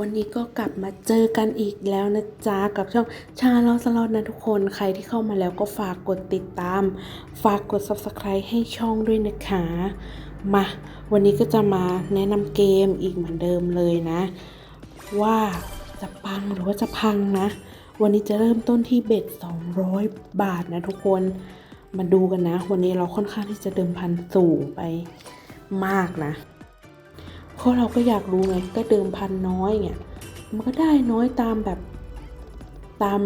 วันนี้ก็กลับมาเจอกันอีกแล้วนะจ๊ะ กับช่องชาลอสลอดนะทุกคนใครที่เข้ามาแล้วก็ฝากกดติดตาม ฝากกด subscribe ให้ช่องด้วยนะคะ มา วันนี้ก็จะมาแนะนำเกมอีกเหมือนเดิมเลยนะ ว่าจะปังหรือว่าจะพังนะ วันนี้จะเริ่มต้นที่เบ็ด 200 บาทนะทุกคนมาดูกันนะ วันนี้เราค่อนข้างที่จะเดิมพันสูงไปมากนะ เพราะเราก็อยากรู้ไงก็เดิมพันน้อยเนี่ยมันก็ได้น้อยตามแบบตาม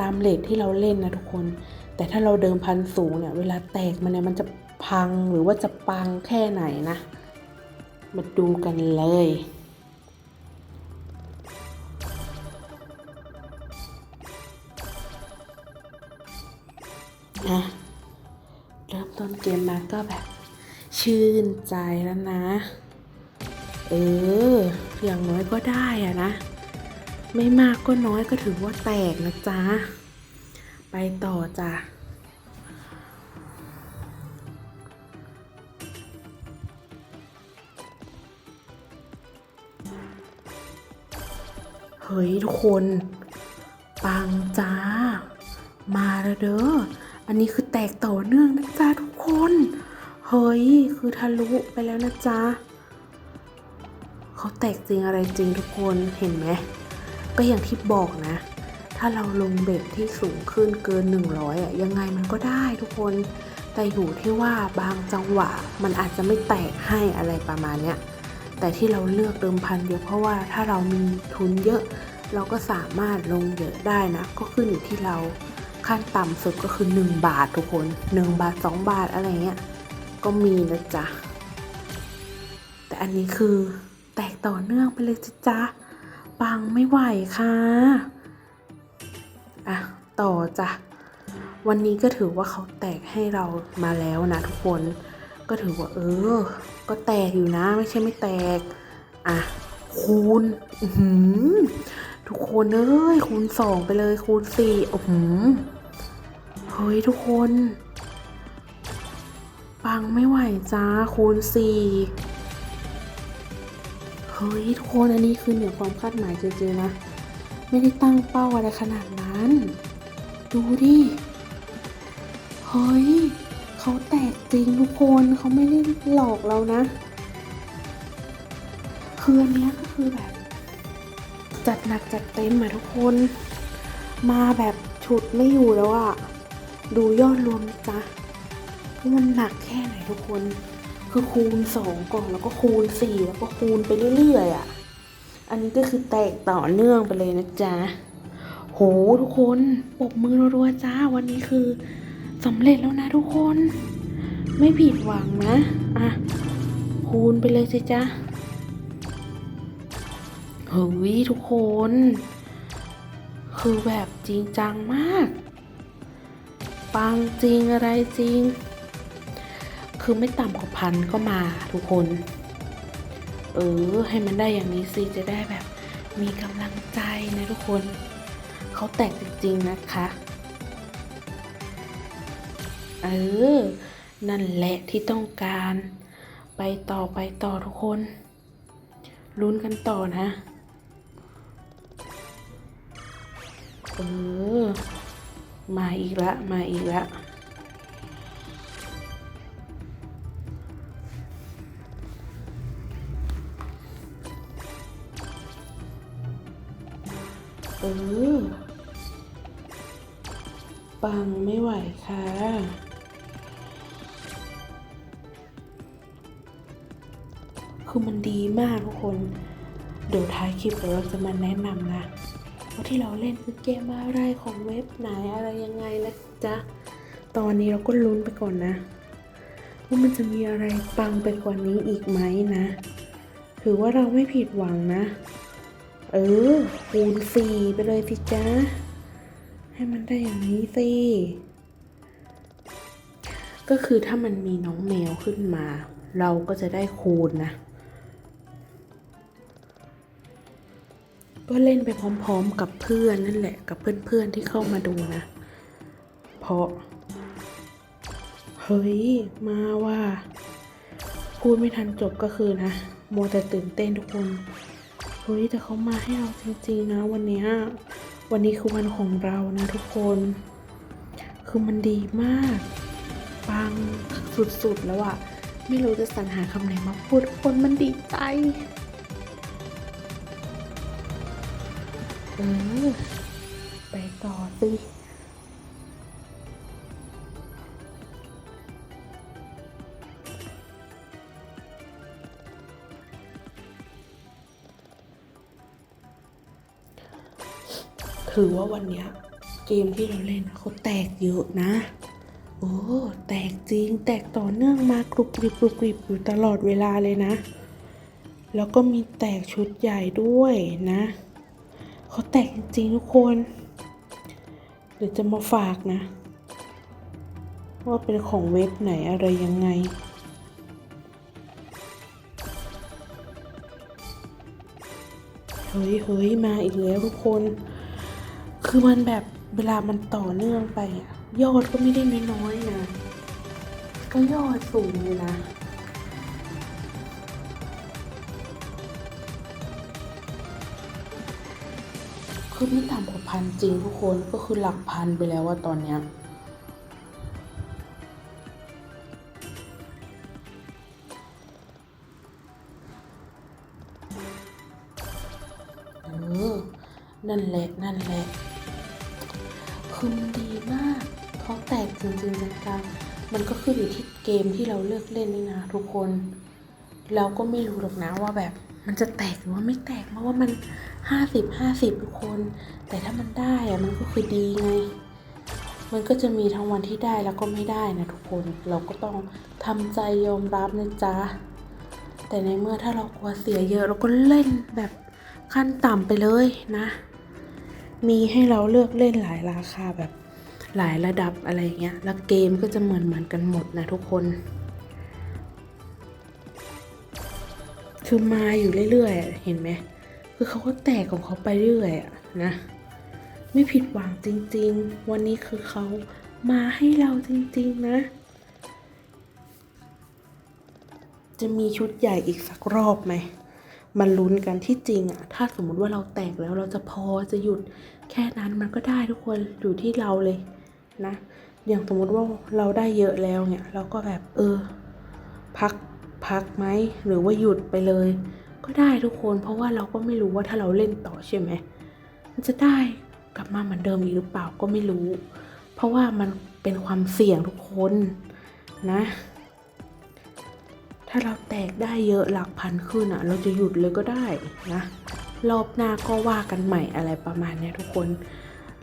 ตามเลทที่เราเล่นนะทุกคน แต่ถ้าเราเดิมพันสูงเนี่ย เวลาแตกมันเนี่ยมันจะพังหรือว่าจะปังแค่ไหนนะ มาดูกันเลยอะเริ่มต้นเกมมาก็แบบชื่นใจแล้วนะ เออ อย่างน้อยก็ได้อะนะ ไม่มากก็น้อยก็ถือว่าแตกนะจ๊ะ ไปต่อจ้ะเฮ้ยทุกคนปังจ้า มาแล้วเด้อ อันนี้คือแตกต่อเนื่องนะจ๊ะทุกคน เฮ้ย คือทะลุไปแล้วนะจ๊ะ เขาแตกจริงอะไรจริงทุกคนเห็นไหมก็อย่างที่บอกนะ ถ้าเราลงเบ็ดที่สูงขึ้นเกิน 100อะยังไงมันก็ได้ทุกคนแต่อยู่ที่ว่าบางจังหวะมันอาจจะไม่แตกให้อะไรประมาณเนี้ยแต่ที่เราเลือกเดิมพันเยอะเพราะว่าถ้าเรามีทุนเยอะ เราก็สามารถลงเยอะได้นะ ก็ขึ้นอยู่ที่เราขั้นต่ำสุดก็คือ 1 บาททุกคน 1 บาท 2 บาทอะไรเงี้ยก็มีนะจ๊ะ แต่อันนี้คือ แตกต่อเนื่องไปเลยจ้ะจ๊ะปังไม่ไหวค่ะ อะ ต่อจ้ะ วันนี้ก็ถือว่าเขาแตกให้เรามาแล้วนะทุกคน ก็ถือว่า เออ ก็แตกอยู่นะ ไม่ใช่ไม่แตก อะ คูณทุกคนเอ้ย คูณสองไปเลย คูณสี่โอ้โหเฮ้ยทุกคน ปังไม่ไหวจ้า คูณสี่ เฮ้ยทุกคนอันนี้คือเหนือความคาดหมายจริงๆนะ ไม่ได้ตั้งเป้าอะไรขนาดนั้น ดูดิ เฮ้ยเขาแตกจริงทุกคนเขาไม่ได้หลอกเรานะ คืออันเนี้ยก็คือแบบ จัดหนักจัดเต็มอะทุกคน มาแบบฉุดไม่อยู่แล้วอะดูยอดรวมจ๊ะว่ามันหนักแค่ไหนทุกคน คือคูณสองกล่องแล้วก็คูณสี่แล้วก็คูณไปเรื่อยๆอะอันนี้ก็คือแตกต่อเนื่องไปเลยนะจ๊ะ โหทุกคนปบมือรัวๆจ้าวันนี้คือสำเร็จแล้วนะทุกคน ไม่ผิดหวังนะ อะ คูณไปเลยสิจ๊ะเฮ้ยทุกคน คือแบบจริงจังมาก ปังจริงอะไรจริง คือไม่ต่ำกว่าพันก็มาทุกคน เออ ให้มันได้อย่างนี้สิจะได้แบบ มีกำลังใจนะทุกคน เขาแตกจริงๆนะคะ เออ นั่นแหละที่ต้องการ ไปต่อไปต่อทุกคนลุ้นกันต่อนะ เออ มาอีกละ มาอีกละ เออ ปังไม่ไหวค่ะ คือมันดีมากทุกคน เดี๋ยวท้ายคลิปเดี๋ยวเราจะมาแนะนำนะว่าที่เราเล่นคือเกมอะไรของเว็บไหนอะไรยังไงนะจ๊ะ ตอนนี้เราก็ลุ้นไปก่อนนะว่ามันจะมีอะไรปังไปกว่านี้อีกไหมนะ ถือว่าเราไม่ผิดหวังนะ เออ คูณสี่ไปเลยสิจ๊ะให้มันได้อย่างนี้สิก็คือถ้ามันมีน้องแมวขึ้นมา เราก็จะได้คูณนะ ก็เล่นไปพร้อมๆกับเพื่อนนั่นแหละกับเพื่อนๆที่เข้ามาดูนะ เพราะ เฮ้ย มาว่า พูดไม่ทันจบก็คือนะ มัวแต่ตื่นเต้นทุกคน เฮ้ยแต่เขามาให้เราจริงๆนะวันนี้วันนี้คือวันของเรานะทุกคน คือมันดีมากปังสุดๆแล้วอะไม่รู้จะสรรหาคำไหนมาพูดคนมันดีใจเออไปต่อสิ ถือว่าวันเนี้ยเกมที่เราเล่นเขาแตกเยอะนะ โอ้แตกจริง แตกต่อเนื่องมากรุบกริบกรุบกริบอยู่ตลอดเวลาเลยนะ แล้วก็มีแตกชุดใหญ่ด้วยนะเขาแตกจริงๆทุกคนเดี๋ยวจะมาฝากนะ ว่าเป็นของเว็บไหนอะไรยังไงเฮ้ยเฮ้ยมาอีกแล้วทุกคน คือมันแบบเวลามันต่อเนื่องไปอะยอดก็ไม่ได้น้อยๆนะ ก็ยอดสูงเลยนะคือไม่ต่ำกว่าพันจริงทุกคนก็คือหลักพันไปแล้วว่าตอนเนี้ยเออนั่นแหละ นั่นแหละ คือมันดีมากเขาแตกจริงๆจังๆมันก็ขึ้นอยู่ที่เกมที่เราเลือกเล่นนี่นะทุกคน เราก็ไม่รู้หรอกนะว่าแบบมันจะแตกหรือว่าไม่แตกเพราะว่ามันห้าสิบห้าสิบทุกคน แต่ถ้ามันได้อะมันก็คือดีไง มันก็จะมีทั้งวันที่ได้แล้วก็ไม่ได้นะทุกคน เราก็ต้องทำใจยอมรับนะจ๊ะ แต่ในเมื่อถ้าเรากลัวเสียเยอะเราก็เล่นแบบขั้นต่ำไปเลยนะ มีให้เราเลือกเล่นหลายราคาแบบหลายระดับอะไรเงี้ย แล้วเกมก็จะเหมือนเหมือนกันหมดนะทุกคน คือมาอยู่เรื่อยๆ เห็นไหม คือเขาก็แตกของเขาไปเรื่อยอะนะ ไม่ผิดหวังจริง ๆ วันนี้คือเขามาให้เราจริง ๆ นะ จะมีชุดใหญ่อีกสักรอบไหม มันลุ้นกันที่จริงอะถ้าสมมุติว่าเราแตกแล้วเราจะพอจะหยุดแค่นั้นมันก็ได้ทุกคนอยู่ที่เราเลยนะ อย่างสมมุติว่าเราได้เยอะแล้วเนี่ย เราก็แบบเออ พักพักไหมหรือว่าหยุดไปเลย ก็ได้ทุกคน เพราะว่าเราก็ไม่รู้ว่าถ้าเราเล่นต่อใช่ไหมมันจะได้กลับมาเหมือนเดิมอีกหรือเปล่าก็ไม่รู้ เพราะว่ามันเป็นความเสี่ยงทุกคนนะาเราแตกได้เยอะหลักพันขึ้นอะ เราจะหยุดเลยก็ได้นะ รอบหน้าก็ว่ากันใหม่อะไรประมาณเนี้ยทุกคน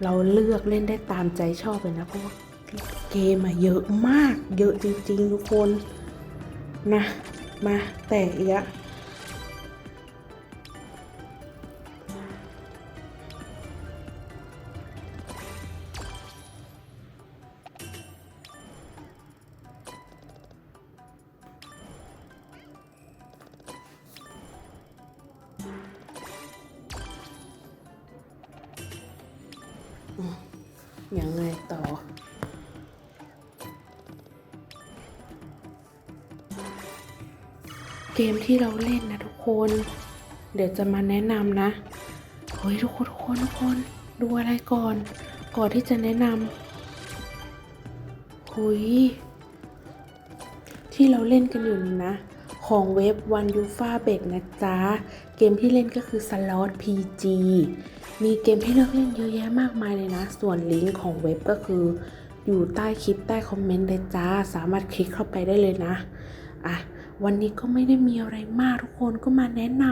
เราเลือกเล่นได้ตามใจชอบเลยนะ เพราะว่าเกมอะเยอะมาก เยอะจริงๆทุกคนนะ มาแตกอีกอะ ยังไงต่อ เกมที่เราเล่นนะทุกคน เดี๋ยวจะมาแนะนำนะ เฮ้ยทุกคนทุกคนทุกคนดูอะไรก่อน ก่อนที่จะแนะนำหุยที่เราเล่นกันอยู่นี่นะ ของเว็บ One u f a b e t นะจ๊ะ เกมที่เล่นก็คือ Slot PG มีเกมให้เลือกเล่นเยอะแยะมากมายเลยนะ ส่วนลิงก์ของเว็บก็คือ อยู่ใต้คลิปใต้คอมเมนต์เลยจ้า สามารถคลิกเข้าไปได้เลยนะ อะ วันนี้ก็ไม่ได้มีอะไรมากทุกคนก็มาแนะน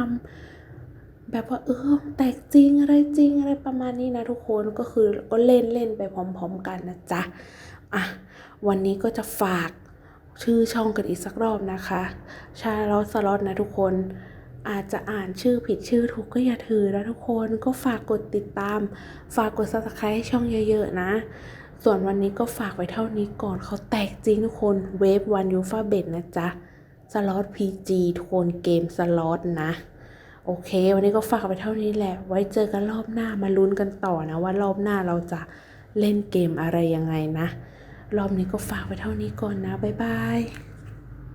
ำแบบว่าเออแตกจริงอะไรจริงอะไรประมาณนี้นะทุกคนก็คือก็เล่นเล่นไปพร้อม ๆ กันนะจ๊ะ อะ วันนี้ก็จะฝาก ชื่อช่องกันอีกสักรอบนะคะชาลอตสล็อตนะทุกคนอาจจะอ่านชื่อผิดชื่อถูกก็อย่าถือนะทุกคนก็ฝากกดติดตาม ฝากกด subscribe ให้ช่องเยอะๆนะ ส่วนวันนี้ก็ฝากไว้เท่านี้ก่อนเขาแตกจริงทุกคนเวฟวันยูฟาเบตนะจ๊ะสล็อต PG ทุกคนเกมสล็อตนะ โอเค วันนี้ก็ฝากไว้เท่านี้แหละ ไว้เจอกันรอบหน้ามาลุ้นกันต่อนะว่ารอบหน้าเราจะเล่นเกมอะไรยังไงนะ รอบนี้ก็ฝากไว้เท่านี้ก่อนนะ บ๊ายบาย